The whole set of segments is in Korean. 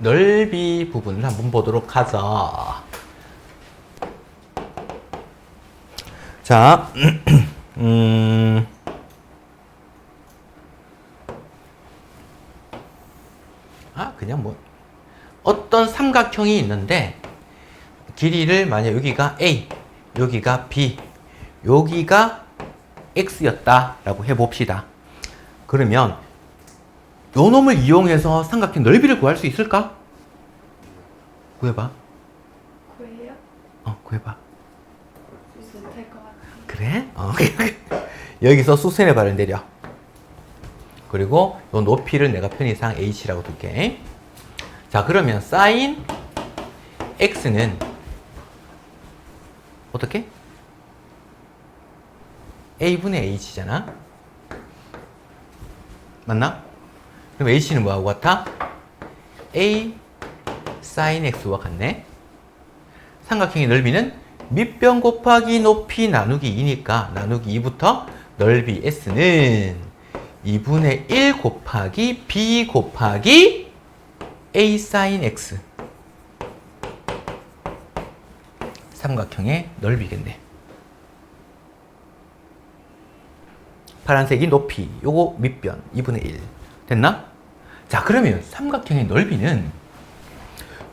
넓이 부분을 한번 보도록 하자. 자, 음, 아, 그냥 뭐, 어떤 삼각형이 있는데, 길이를 만약 여기가 A, 여기가 B, 여기가 X였다라고 해봅시다. 그러면 요 놈을 이용해서 삼각형 넓이를 구할 수 있을까? 구해봐. 구해요? 어, 구해봐. 못할 것 같아요. 그래? 어. 여기서 수선의 발을 내려. 그리고 요 높이를 내가 편의상 h라고 둘게. 자, 그러면 sin x는 어떻게? a분의 h잖아. 맞나? 그럼 h는 뭐하고 같아? a sin x와 같네. 삼각형의 넓이는 밑변 곱하기 높이 나누기 2니까 나누기 2부터 넓이 s는 2분의 1 곱하기 b 곱하기 a sin x 삼각형의 넓이겠네. 파란색이 높이, 요거 밑변 2분의 1 됐나? 자 그러면 삼각형의 넓이는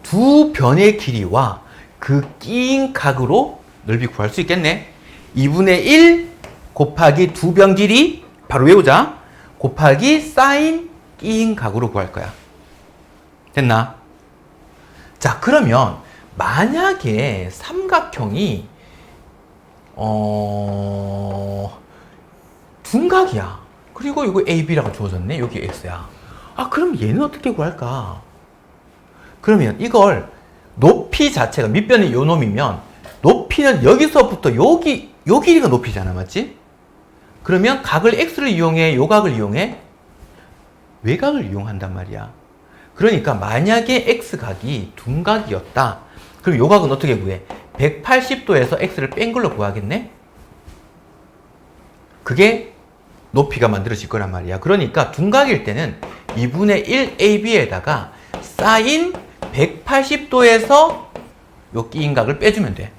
두 변의 길이와 그 끼인 각으로 넓이 구할 수 있겠네. 2분의 1 곱하기 두 변 길이 바로 외우자. 곱하기 사인 끼인 각으로 구할 거야. 됐나? 자, 그러면 만약에 삼각형이 어 둔각이야. 그리고 이거 AB라고 주어졌네. 여기 X야. 아, 그럼 얘는 어떻게 구할까? 그러면 이걸 높이 자체가 밑변이 요 놈이면 높이는 여기서부터 여기 요 길이가 높이잖아 맞지? 그러면 각을 x를 이용해 요 각을 이용해 외각을 이용한단 말이야 그러니까 만약에 x각이 둔각이었다 그럼 요 각은 어떻게 구해? 180도에서 x를 뺀 걸로 구하겠네? 그게 높이가 만들어질 거란 말이야 그러니까 둔각일 때는 2분의 1 ab에다가 사인 180도에서 요 끼인 각을 빼주면 돼.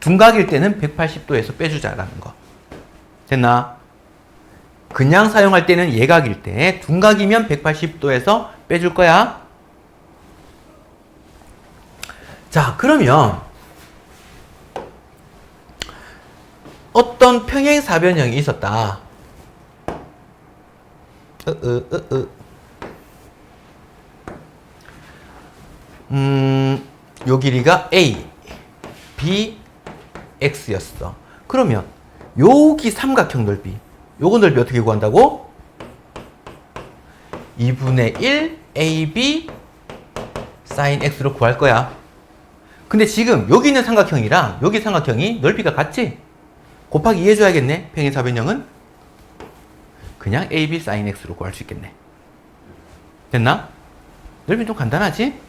둔각일 때는 180도에서 빼주자라는 거. 됐나? 그냥 사용할 때는 예각일 때, 둔각이면 180도에서 빼줄 거야. 자, 그러면 어떤 평행사변형이 있었다. 으, 으, 으, 으. 음, 요 길이가 A, B, X였어. 그러면 여기 삼각형 넓이, 요거 넓이 어떻게 구한다고? 2분의 1 AB sin X로 구할 거야. 근데 지금 여기 있는 삼각형이랑 여기 삼각형이 넓이가 같지? 곱하기 2 해줘야겠네. 평행사변형은 그냥 AB sin X로 구할 수 있겠네. 됐나? 넓이 좀 간단하지?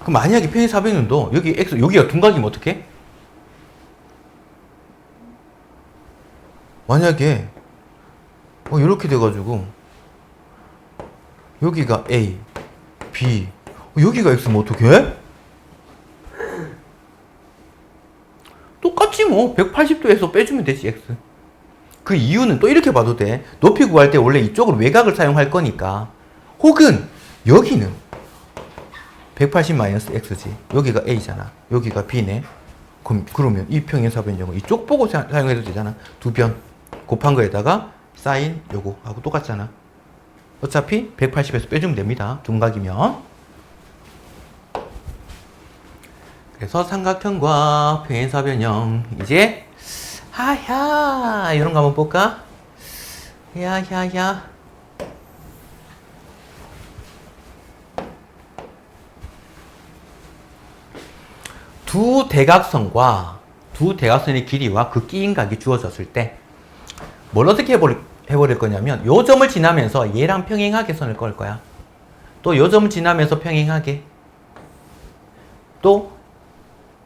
그럼 만약에 편의사변형도 여기 X, 여기가 둔각이면 어떡해? 만약에 어, 이렇게 돼가지고 여기가 A, B, 어, 여기가 X면 어떡해? 똑같지 뭐 180도에서 빼주면 되지 X 그 이유는 또 이렇게 봐도 돼 높이 구할 때 원래 이쪽으로 외곽을 사용할 거니까 혹은 여기는 180 마이너스 x지. 여기가 a잖아. 여기가 b네. 그럼 그러면 이 평행 사변형은 이쪽 보고 사, 용해도 되잖아. 두 변 곱한 거에다가 사인 요거 하고 똑같잖아. 어차피 180에서 빼주면 됩니다. 둔각이면. 그래서 삼각형과 평행사변형 이제 하야 이런 거 한번 볼까? 야야야. 두 대각선과 두 대각선의 길이와 그 끼인 각이 주어졌을 때 뭘 어떻게 해버릴, 해버릴 거냐면 요 점을 지나면서 얘랑 평행하게 선을 걸 거야. 또 요 점을 지나면서 평행하게. 또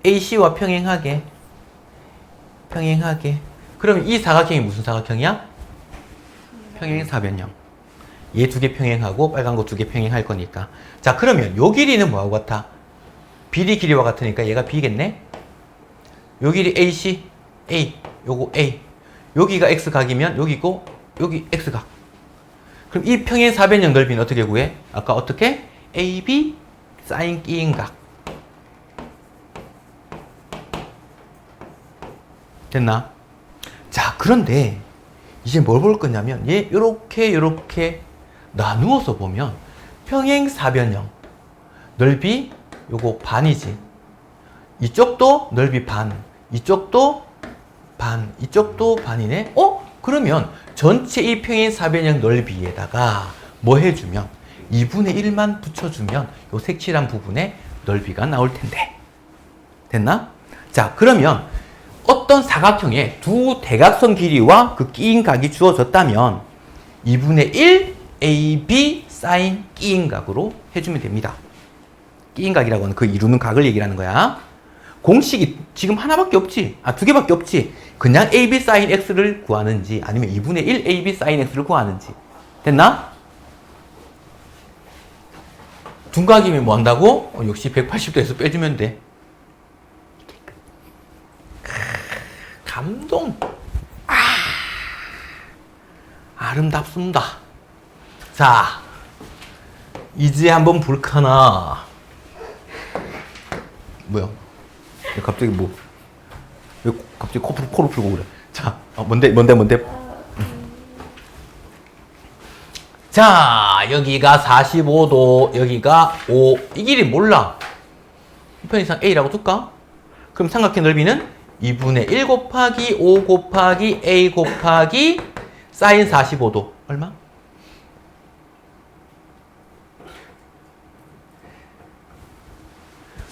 AC와 평행하게. 평행하게. 그러면 이 사각형이 무슨 사각형이야? 평행 사변형. 얘 두 개 평행하고 빨간 거 두 개 평행할 거니까. 자, 그러면 요 길이는 뭐하고 같아? BD 길이와 같으니까 얘가 B겠네? 요 길이 AC, A, 요거 A. 여기가 X각이면 여기고 여기 X각. 그럼 이 평행 사변형 넓이는 어떻게 구해? 아까 어떻게? AB 사인 끼인 각. 됐나? 자, 그런데 이제 뭘 볼 거냐면 얘 요렇게 요렇게 나누어서 보면 평행 사변형 넓이 요거 반이지. 이쪽도 넓이 반, 이쪽도 반, 이쪽도 반이네. 어? 그러면 전체 이 평행 사변형 넓이에다가 뭐 해주면 2분의 1만 붙여주면 요 색칠한 부분에 넓이가 나올 텐데. 됐나? 자, 그러면 어떤 사각형의 두 대각선 길이와 그 끼인 각이 주어졌다면 2분의 1 AB 사인 끼인 각으로 해주면 됩니다. 끼인 각이라고 하는 그 이루는 각을 얘기하는 거야. 공식이 지금 하나밖에 없지. 아, 두 개밖에 없지. 그냥 AB 사인 X를 구하는지 아니면 2분의 1 AB 사인 X를 구하는지. 됐나? 둔각이면 뭐 한다고? 어, 역시 180도에서 빼주면 돼. 감동. 아, 아름답습니다. 자, 이제 한번 볼까나. 뭐야? 왜 갑자기 뭐? 왜 갑자기 코를 풀고 그래? 자, 어, 뭔데, 뭔데, 뭔데? 자, 여기가 45도, 여기가 5. 이 길이 몰라. 편의상 A라고 둘까? 그럼 삼각형 넓이는 2분의 1 곱하기 5 곱하기 A 곱하기 사인 45도. 얼마?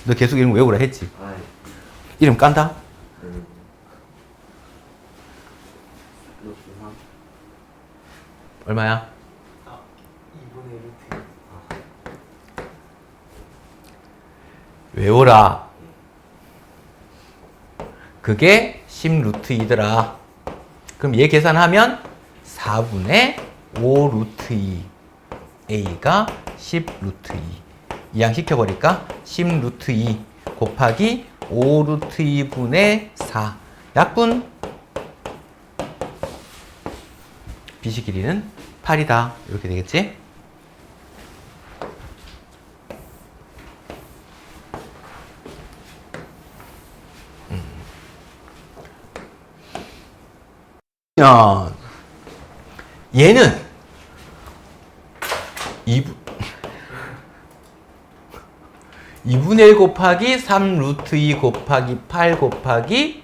너 계속 이름 외우라 했지? 아, 이름 깐다? 그 루트 3 얼마야? 아, 2분의 루트 아, 외워라. 그게 10루트2더라. 그럼 얘 계산하면 4분의 5루트 2. A가 10루트 2. 이항시켜버릴까? 10루트 2 곱하기 5루트 2분의 4. 약분. BC 길이는 8이다. 이렇게 되겠지? 면 얘는 2분 2분의 1 곱하기 3 루트 2 곱하기 8 곱하기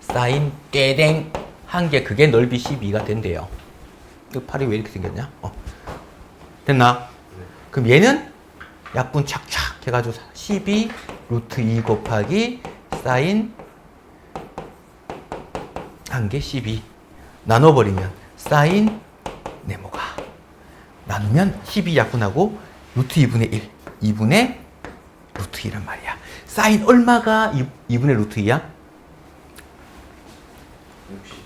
사인 깨댕 한 개 그게 넓이 12가 된대요. 이 팔이 왜 이렇게 생겼냐? 어. 됐나? 그럼 얘는 약분 착착 해가지고 12 루트 2 곱하기 사인 한개12 나눠버리면 사인 네모가 나누면 12 약분하고 루트 2분의 1 2분의 루트 2란 말이야. 사인 얼마가 2, 2분의 루트 2야? 60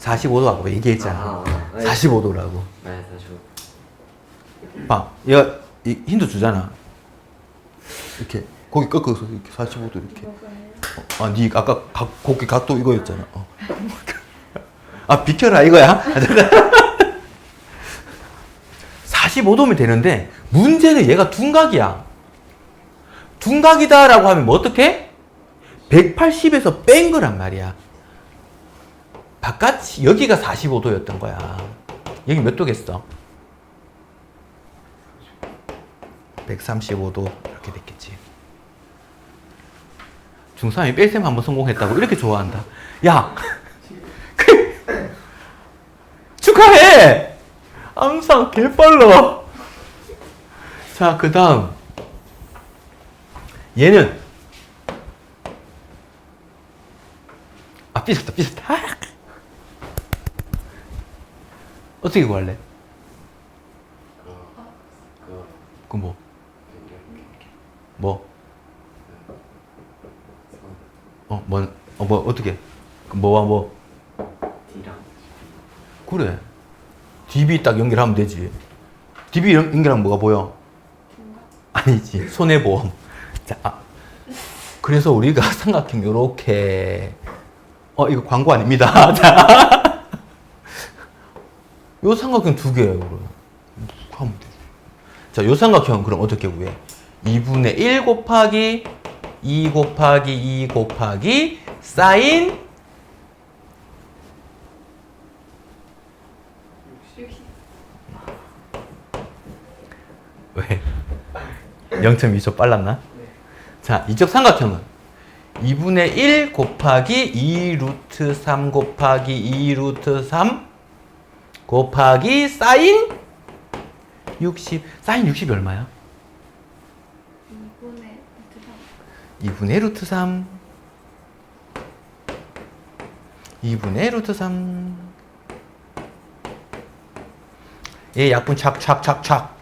45도라고 얘기했잖아. 아, 아, 네. 45도라고. 네, 다시 봐 얘가 이 힌트 주잖아. 이렇게 고기 꺾어서 이렇게 45도 이렇게 아, 니 아까 각, 고기 각도 이거였잖아. 어. 아, 비켜라 이거야? 45도면 되는데 문제는 얘가 둔각이야. 둔각이다라고 하면 뭐 어떻게? 180에서 뺀 거란 말이야. 바깥이 여기가 45도였던 거야. 여기 몇 도겠어? 135도 이렇게 됐겠지. 중3이 뺄셈 한번 성공했다고 이렇게 좋아한다. 야! 그, 축하해! 항상 개빨라. 자, 그 다음. 얘는. 아, 삐졌다, 삐졌다. 아! 어떻게 구할래? 그그 뭐? 이렇게 뭐? 선 어, 뭐, 어, 뭐, 어떻게? 그 뭐와 뭐? D랑 그래. DB 딱 연결하면 되지. DB 연- 연결하면 뭐가 보여? 아니지. 손해보험. 자, 아. 그래서 우리가 삼각형 요렇게 어 이거 광고 아닙니다. 자, 요 삼각형 두 개예요. 그럼 하면 되지. 자, 요 삼각형 그럼 어떻게 구해? 2분의 1 곱하기 2 곱하기 2 곱하기 사인 60. 왜? 0.2초 빨랐나? 자, 이쪽 삼각형은 2분의 1 곱하기 2 루트 3 곱하기 2 루트 3 곱하기 사인 60. 사인 60이 얼마야? 2분의 루트 3. 2분의 루트 3. 2분의 루트 3. 얘 약분 착착착착.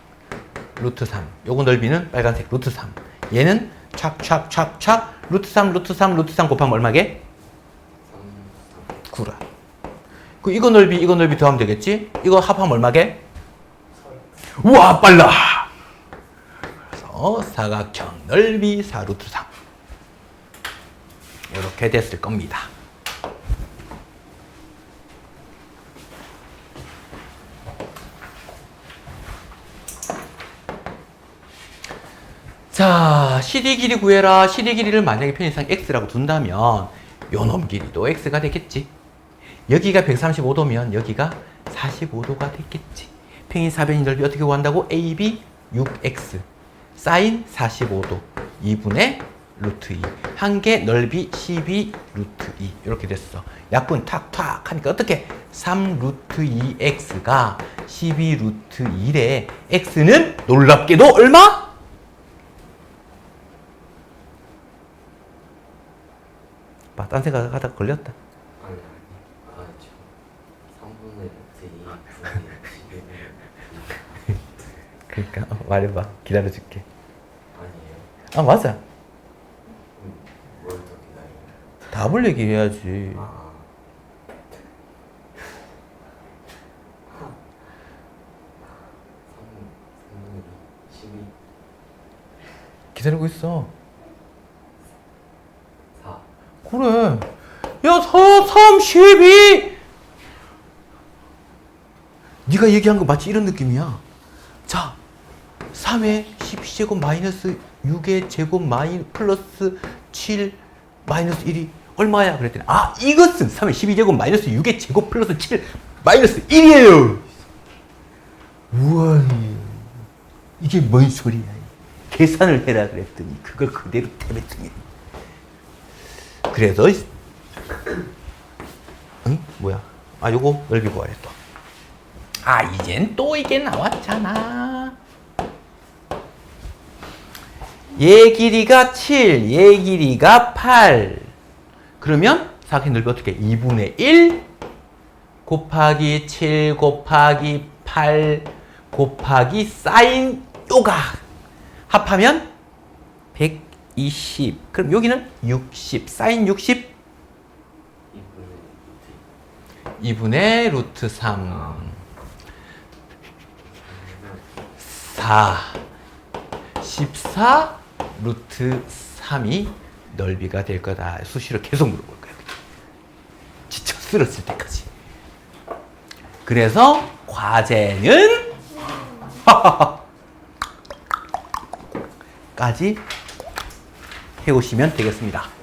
루트 3. 요거 넓이는 빨간색 루트 3. 얘는 착착착착. 루트 3, 루트 3, 루트 3 곱하면 얼마게? 9라. 그 이거 넓이, 이거 넓이 더하면 되겠지? 이거 합하면 얼마게? 우와, 빨라! 그래서 사각형 넓이 4루트 3. 이렇게 됐을 겁니다. 자, CD 길이 구해라. CD 길이를 만약에 편의상 x라고 둔다면 요놈 길이도 x가 되겠지. 여기가 135도면 여기가 45도가 됐겠지. 평행 사변인 넓이 어떻게 구한다고? AB 6x 사인 45도 2분의 루트 2. 한 개 넓이 12 루트 2. 이렇게 됐어. 약분 탁탁 하니까 어떻게? 3 루트 2x가 12 루트 2래. x는 놀랍게도 얼마? 봐, 딴 생각 하다 걸렸다. 아니 아니 아 저 3분의 루트 2 분의 11 그러니까 어, 말해봐. 기다려줄게. 아니에요 아 맞아. 뭘 더 기다려요 답을 얘기해야지. 아 3분의 12 기다리고 있어. 4 그래. 야, 4, 3, 12! 네가 얘기한 거 마치 이런 느낌이야. 자, 3의 12제곱 마이너스 6의 제곱 마이 플러스 7 마이너스 1이 얼마야? 그랬더니 아, 이것은 3의 12제곱 마이너스 6의 제곱 플러스 7 마이너스 1이에요. 우와, 이게 뭔 소리야? 계산을 해라 그랬더니 그걸 그대로 대뱉더니 그래서 이- 응? 뭐야? 아 요거 넓이 구하래 또. 아 이젠 또 이게 나왔잖아. 얘 길이가 7, 얘 길이가 8. 그러면 사각형 넓이 어떻게? 2분의 1 곱하기 7 곱하기 8 곱하기 사인 요각 합하면 120. 그럼 여기는 60. 사인 60. 2분의 2분의 루트 루트 3. 4. 14 루트 3이 넓이가 될 거다. 수시로 계속 물어볼 거야. 지쳐 쓰러질 때까지. 그래서 과제는 까지 해오시면 되겠습니다.